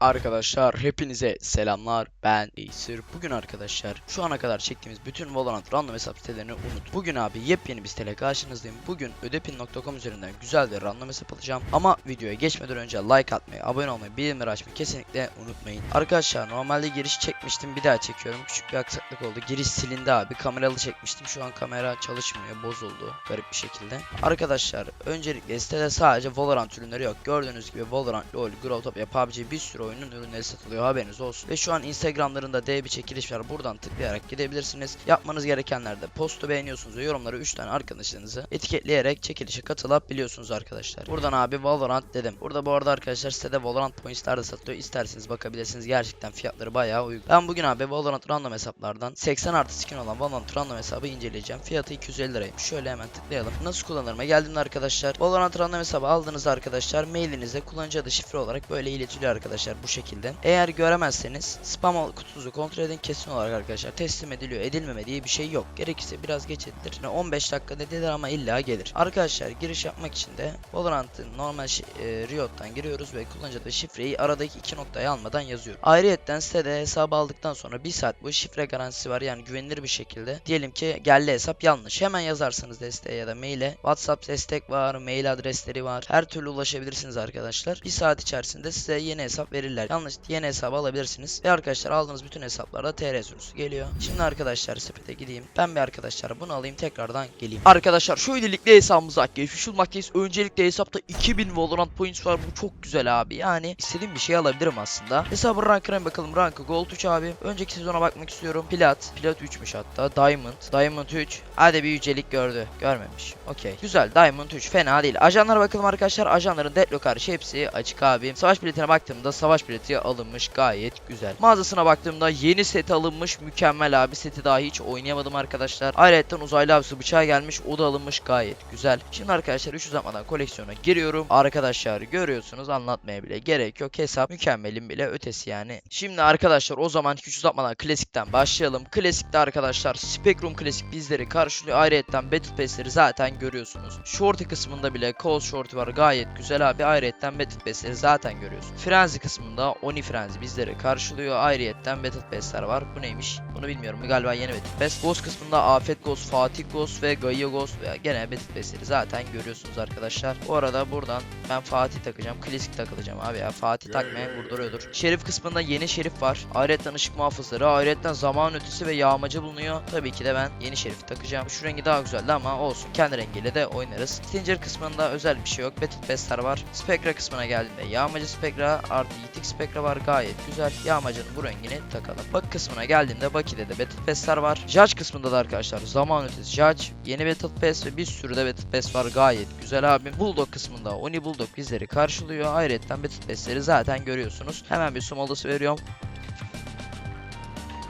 Arkadaşlar hepinize selamlar ben Acer. Bugün arkadaşlar şu ana kadar çektiğimiz bütün Valorant random hesap sitelerini unut. Bugün abi yepyeni bir siteyle karşınızdayım. Bugün ödepin.com üzerinden güzel bir random hesap alacağım. Ama videoya geçmeden önce like atmayı, abone olmayı, bildirimleri açmayı kesinlikle unutmayın. Arkadaşlar normalde giriş çekmiştim bir daha çekiyorum. Küçük bir aksaklık oldu. Giriş silindi abi. Kameralı çekmiştim. Şu an kamera çalışmıyor. Bozuldu. Garip bir şekilde. Arkadaşlar öncelikle sitede sadece Valorant ürünleri yok. Gördüğünüz gibi Valorant, LoL, Growtopia, PUBG bir sürü oyunun ürünleri satılıyor haberiniz olsun. Ve şu an Instagramlarında D bir çekiliş var. Buradan tıklayarak gidebilirsiniz. Yapmanız gerekenler de postu beğeniyorsunuz ve yorumlara 3 tane arkadaşlarınızı etiketleyerek çekilişe katılabiliyorsunuz arkadaşlar. Buradan abi Valorant dedim. Burada bu arada arkadaşlar sitede Valorant points'ler de satılıyor. İsterseniz bakabilirsiniz. Gerçekten fiyatları bayağı uygun. Ben bugün abi Valorant random hesaplardan 80 artı skin olan Valorant random hesabı inceleyeceğim. Fiyatı 250 liraymış. Şöyle hemen tıklayalım. Nasıl kullanırıma geldiğimde arkadaşlar Valorant random hesabı aldığınızda arkadaşlar mailinize kullanıcı adı şifre olarak böyle iletiliyor arkadaşlar bu şekilde. Eğer göremezseniz spam kutunuzu kontrol edin kesin olarak arkadaşlar teslim ediliyor edilmeme diye bir şey yok. Gerekirse biraz geç edilir. Yani 15 dakika dediler ama illa gelir. Arkadaşlar giriş yapmak için de Valorant'ın normal e, Riot'tan giriyoruz ve kullanıcı adı şifreyi aradaki iki noktayı almadan yazıyorum. Ayrıyetten sitede hesabı aldıktan sonra bir saat bu şifre garantisi var yani güvenilir bir şekilde. Diyelim ki geldi hesap yanlış. Hemen yazarsınız desteğe ya da maile. WhatsApp destek var, mail adresleri var. Her türlü ulaşabilirsiniz arkadaşlar. Bir saat içerisinde size yeni hesap verirler. Yanlış yeni hesabı alabilirsiniz. Ve arkadaşlar aldığınız bütün hesaplarda TR sürüsü geliyor. Şimdi arkadaşlar sepete gideyim. Ben bir arkadaşlar bunu alayım tekrardan geleyim. Arkadaşlar şöylelikle hesabımıza geçmiş olmaktayız. Öncelikle hesapta 2000 Valorant points var. Bu çok güzel abi. Yani istediğim bir şey alabilirim aslında. Hesabın rankına bakalım. Rankı Gold 3 abi. Önceki sezona bakmak istiyorum. Plat. Plat 3'müş hatta. Diamond. Diamond 3. Hadi bir yücelik gördü. Görmemiş. Okey. Güzel. Diamond 3. Fena değil. Ajanlara bakalım arkadaşlar. Ajanların Deadlock hariç hepsi açık abi. Savaş biletine baktığımda savaş bileti alınmış. Gayet güzel. Mağazasına baktığımda yeni seti alınmış. Mükemmel abi. Seti daha hiç oynayamadım arkadaşlar. Ayrıca uzaylı avcısı bıçağı gelmiş. O da alınmış. Gayet güzel. Şimdi arkadaşlar 3 uzatmadan koleksiyona giriyorum. Arkadaşlar görüyorsunuz anlatmaya bile gerek yok. Hesap mükemmelin bile ötesi yani. Şimdi arkadaşlar o zaman hiç uzatmadan klasikten başlayalım. Klasikte arkadaşlar Spectrum Klasik bizleri karşılıyor. Ayrıyetten Battle Pass'leri zaten görüyorsunuz. Shorty kısmında bile Cold Shorty var gayet güzel abi. Ayrıyetten Battle Pass'leri zaten görüyorsunuz. Frenzy kısmında Oni Frenzy bizleri karşılıyor. Ayrıyetten Battle Pass'ler var. Bu neymiş? Bunu bilmiyorum. Galiba yeni Battle Pass. Ghost kısmında Afet Ghost, Fatih Ghost ve Gaia Ghost veya gene Battle Pass'leri zaten görüyorsunuz arkadaşlar. Bu arada buradan ben Fatih takacağım. Klasik takılacağım abi ya. Fatih takmaya vurduruyordur. Şerif kısmında yeni şerif var. Ayrıca ışık muhafızları, ayrıca zaman ötesi ve yağmacı bulunuyor. Tabii ki de ben yeni şerifi takacağım. Şu rengi daha güzeldi ama olsun. Kendi rengiyle de oynarız. Stinger kısmında özel bir şey yok. Battle Pass'ler var. Spectra kısmına geldiğimde yağmacı Spectra artı yitik Spectra var. Gayet güzel. Yağmacının bu rengini takalım. Bak kısmına geldiğimde Baki'de de Battle Pass'ler var. Judge kısmında da arkadaşlar zaman ötesi Judge, yeni Battle Pass ve bir sürü de Battle Pass var. Gayet güzel abi. Bulldog kısmında Oni Bulldog bizleri karşılıyor. Ayrıca Battle Pass'leri zaten görüyorsunuz. Hemen bir sum odası veriyorum.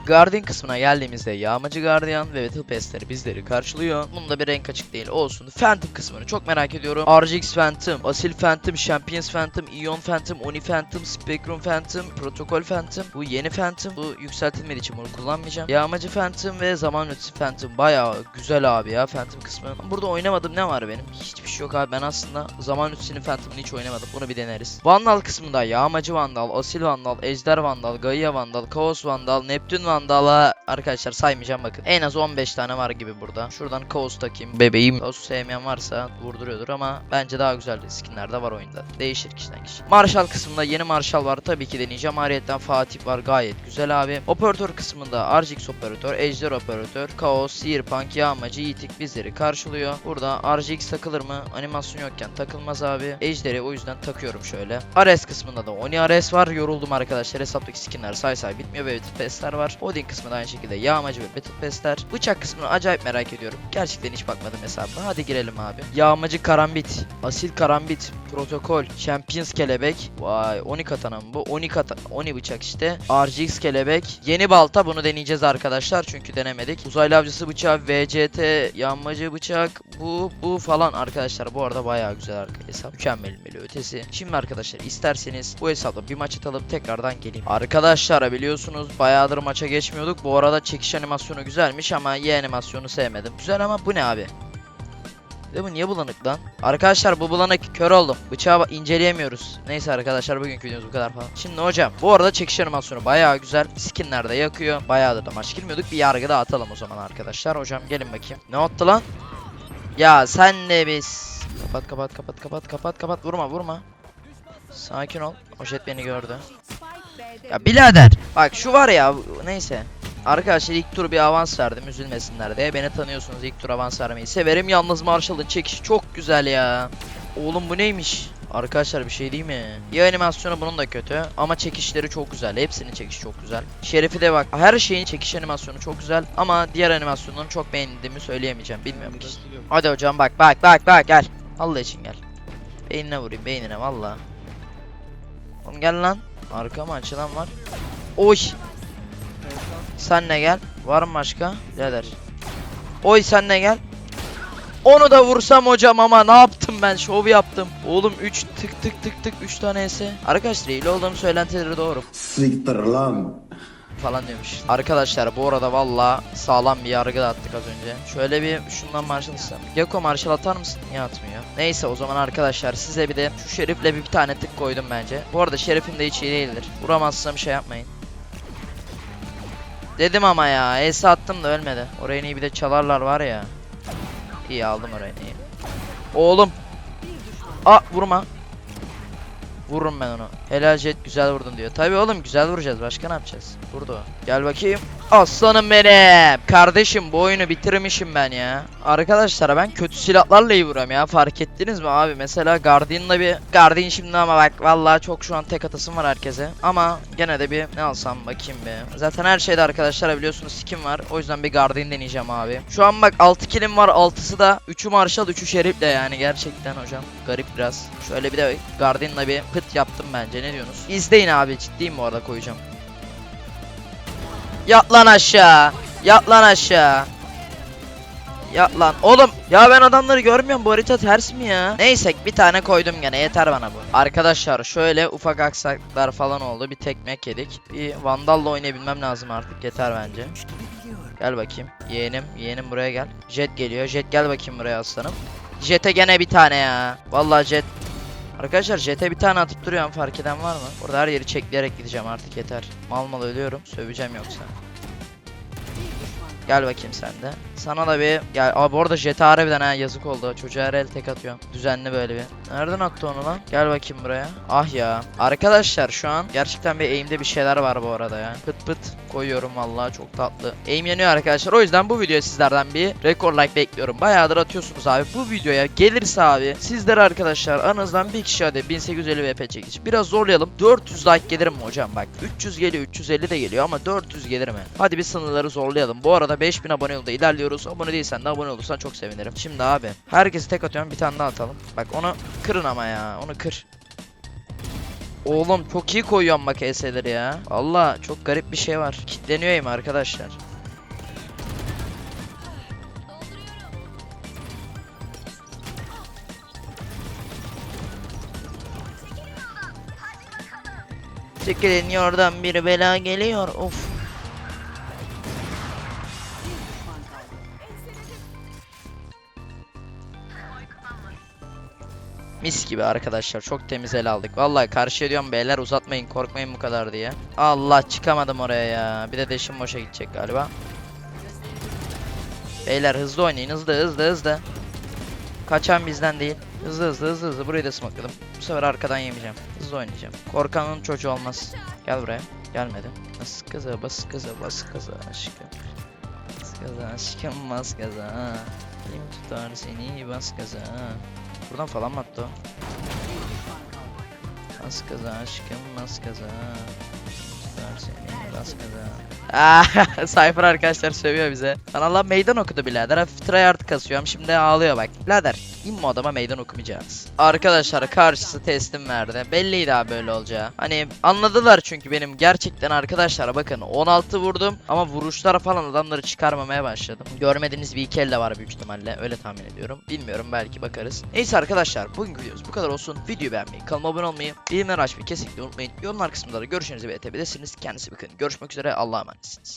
Guardian kısmına geldiğimizde yağmacı Guardian ve Battle Pass'leri bizleri karşılıyor. Bunda bir renk açık değil olsun. Phantom kısmını çok merak ediyorum. RGX Phantom, Asil Phantom, Champions Phantom, Ion Phantom, Oni Phantom, Spectrum Phantom, Protocol Phantom. Bu yeni Phantom. Bu yükseltilmediği için bunu kullanmayacağım. Yağmacı Phantom ve zaman ötesi Phantom. Bayağı güzel abi ya Phantom kısmı. Burada oynamadım ne var benim? Hiçbir şey yok abi. Ben aslında zaman ötesinin Phantom'ını hiç oynamadım. Bunu bir deneriz. Vandal kısmında yağmacı Vandal, Asil Vandal, Ejder Vandal, Gaia Vandal, Kaos Vandal, Neptün Vandal'a arkadaşlar saymayacağım bakın. En az 15 tane var gibi burada. Şuradan Kaos takayım. Bebeğim. Kaos sevmeyen varsa vurduruyordur ama bence daha güzel skinler de var oyunda. Değişir kişiden kişi. Marshall kısmında yeni Marshall var. Tabii ki deneyeceğim. Ayrıca Fatih var. Gayet güzel abi. Operatör kısmında RGX operatör, Ejder operatör, Kaos, Searpunk, Yağmacı, Yitik bizleri karşılıyor. Burada RGX takılır mı? Animasyon yokken takılmaz abi. Ejder'i o yüzden takıyorum şöyle. Ares kısmında da Oni Ares var. Yoruldum arkadaşlar. Hesaptaki skinler say say bitmiyor Battle Pass'ler var. Odin kısmında aynı şekilde Yağmacı ve Battle Pass'ler. Bıçak kısmını acayip merak ediyorum. Gerçekten hiç bakmadım hesabına. Hadi girelim abi. Yağmacı Karambit, Asil Karambit, Protokol, Champions Kelebek. Vay Oni katana mı bu? Oni kata Oni bıçak işte. RGX Kelebek. Yeni balta bunu deneyeceğiz arkadaşlar çünkü denemedik. Uzaylı avcısı bıçağı, VCT, yanmacı bıçak, bu bu falan arkadaşlar. Bu arada bayağı güzel arka hesap. Mükemmel ötesi. Şimdi arkadaşlar isterseniz bu hesapla bir maç atalım tekrardan geleyim. Arkadaşlar biliyorsunuz bayağıdır maça geçmiyorduk. Bu arada çekiş animasyonu güzelmiş ama Y animasyonu sevmedim. Güzel ama bu ne abi? De bu niye bulanık lan? Arkadaşlar bu bulanık kör oldum. Bıçağı inceleyemiyoruz. Neyse arkadaşlar bugünkü videomuz bu kadar falan. Şimdi hocam bu arada çekiş animasyonu bayağı güzel. Skinler de yakıyor. Bayağıdır da maç girmiyorduk. Bir yargı da atalım o zaman arkadaşlar. Hocam gelin bakayım. Ne attı lan? Ya sen de biz. Kapat kapat kapat kapat kapat kapat. Vurma vurma. Sakin ol. O jet beni gördü. Ya birader. Bak şu var ya neyse. Arkadaşlar ilk tur bir avans verdim üzülmesinler diye. Beni tanıyorsunuz ilk tur avans vermeyi severim. Yalnız Marshall'ın çekişi çok güzel ya. Oğlum bu neymiş? Arkadaşlar bir şey değil mi? Ya animasyonu bunun da kötü ama çekişleri çok güzel. Hepsinin çekişi çok güzel. Şerif'i de bak her şeyin çekiş animasyonu çok güzel ama diğer animasyonunu çok beğendiğimi söyleyemeyeceğim. Bilmiyorum ki. Hadi hocam bak bak bak bak gel. Allah için gel. Beynine vurayım beynine valla. Oğlum gel lan. Arkama açılan var. Oy. Sen ne gel? Var mı başka? Birader. Oy sen ne gel? Onu da vursam hocam ama ne yaptım ben? Şov yaptım. Oğlum 3 tık tık tık tık 3 tane ese. Arkadaşlar hile olduğum söylentileri doğru Siktir lan. Falan diyormuş. Arkadaşlar bu arada valla sağlam bir yargı da attık az önce. Şöyle bir şundan marşal istem. Geko marşal atar mısın? Niye atmıyor? Neyse o zaman arkadaşlar size bir de şu şerifle bir, bir tane tık koydum bence. Bu arada şerifim de hiç iyi değildir. Vuramazsam şey yapmayın. Dedim ama ya. Ace attım da ölmedi. Orayı iyi bir de çalarlar var ya. İyi aldım orayı iyi. Oğlum. Aa vurma. Vururum ben onu. Helal jet güzel vurdun diyor. Tabi oğlum güzel vuracağız. Başka ne yapacağız? Vurdu. Gel bakayım. Aslanım benim. Kardeşim bu oyunu bitirmişim ben ya. Arkadaşlar ben kötü silahlarla iyi vuruyorum ya. Fark ettiniz mi abi? Mesela Guardian'la bir... Guardian şimdi ama bak vallahi çok şu an tek atasım var herkese. Ama gene de bir ne alsam bakayım bir. Zaten her şeyde arkadaşlar biliyorsunuz skin var. O yüzden bir Guardian deneyeceğim abi. Şu an bak 6 killim var. 6'sı da 3'ü Marshall 3'ü Şerif'le yani gerçekten hocam. Garip biraz. Şöyle bir de Guardian'la bir pıt yaptım bence. Ne diyorsunuz? İzleyin abi. Ciddiyim bu arada koyacağım. Yat lan aşağı. Yat lan aşağı. Yat lan. Oğlum ya ben adamları görmüyorum. Bu harita ters mi ya? Neyse bir tane koydum gene. Yeter bana bu. Arkadaşlar şöyle ufak aksaklar falan oldu. Bir tekmek yedik. Bir Vandal'la oynayabilmem lazım artık. Yeter bence. Gel bakayım. Yeğenim. Yeğenim buraya gel. Jet geliyor. Jet gel bakayım buraya aslanım. Jet'e gene bir tane ya. Vallahi Jet. Arkadaşlar Jet'e bir tane atıp duruyorum. Fark eden var mı? Burada her yeri çekleyerek gideceğim artık yeter. Mal mal ölüyorum. Söveceğim yoksa. Gel bakayım sen de. Sana da bir gel. Aa bu arada Jet'e harbiden ha yazık oldu. Çocuğa el tek atıyorum. Düzenli böyle bir. Nereden attı onu lan? Gel bakayım buraya. Ah ya. Arkadaşlar şu an gerçekten bir aim'de bir şeyler var bu arada ya. Pıt pıt koyuyorum vallahi çok tatlı. Aim yanıyor arkadaşlar. O yüzden bu videoya sizlerden bir rekor like bekliyorum. Bayağıdır atıyorsunuz abi. Bu videoya gelirse abi sizlere arkadaşlar aranızdan bir kişi hadi 1850 VP çekici. Biraz zorlayalım. 400 like gelir mi hocam bak. 300 geliyor 350 de geliyor ama 400 gelir mi? Hadi bir sınırları zorlayalım. Bu arada 5000 abone yolda ilerliyoruz. Abone değilsen de abone olursan çok sevinirim. Şimdi abi herkesi tek atıyorum bir tane daha atalım. Bak onu kırın ama ya onu kır. Oğlum çok iyi koyuyorum bak ES'leri ya. Valla çok garip bir şey var. Kitleniyor aim arkadaşlar. Çekilin yordan bir bela geliyor. Of. Mis gibi arkadaşlar çok temiz el aldık. Vallahi karşı diyorum beyler uzatmayın korkmayın bu kadar diye. Allah çıkamadım oraya ya. Bir de deşim boşa gidecek galiba. Beyler hızlı oynayın hızlı hızlı hızlı. Kaçan bizden değil. Hızlı hızlı hızlı hızlı burayı da smokladım. Bu sefer arkadan yemeyeceğim. Hızlı oynayacağım. Korkanın çocuğu olmaz. Gel buraya. Gelmedi. Bas gaza bas gaza bas gaza aşkım. Bas gaza aşkım bas gaza. Kim tutar seni bas gaza. Buradan falan mı attı? Bas gaza aşkım bas gaza. Ah, Cypher arkadaşlar sövüyor bize. Kanala meydan okudu birader. Hafif tryhard kasıyorum. Şimdi ağlıyor bak. Birader immo adama meydan okumayacağız. Arkadaşlar karşısı teslim verdi. Belliydi abi böyle olacağı. Hani anladılar çünkü benim gerçekten arkadaşlar bakın 16 vurdum ama vuruşlar falan adamları çıkarmamaya başladım. Görmediğiniz bir iki elde var büyük ihtimalle. Öyle tahmin ediyorum. Bilmiyorum belki bakarız. Neyse arkadaşlar bugünkü videomuz bu kadar olsun. Videoyu beğenmeyi, kanalıma abone olmayı, bildirimleri açmayı kesinlikle unutmayın. Yorumlar kısmında da görüşlerinizi belirtebilirsiniz. Kendinize bakın. Görüşmek üzere. Allah'a emanetsiniz.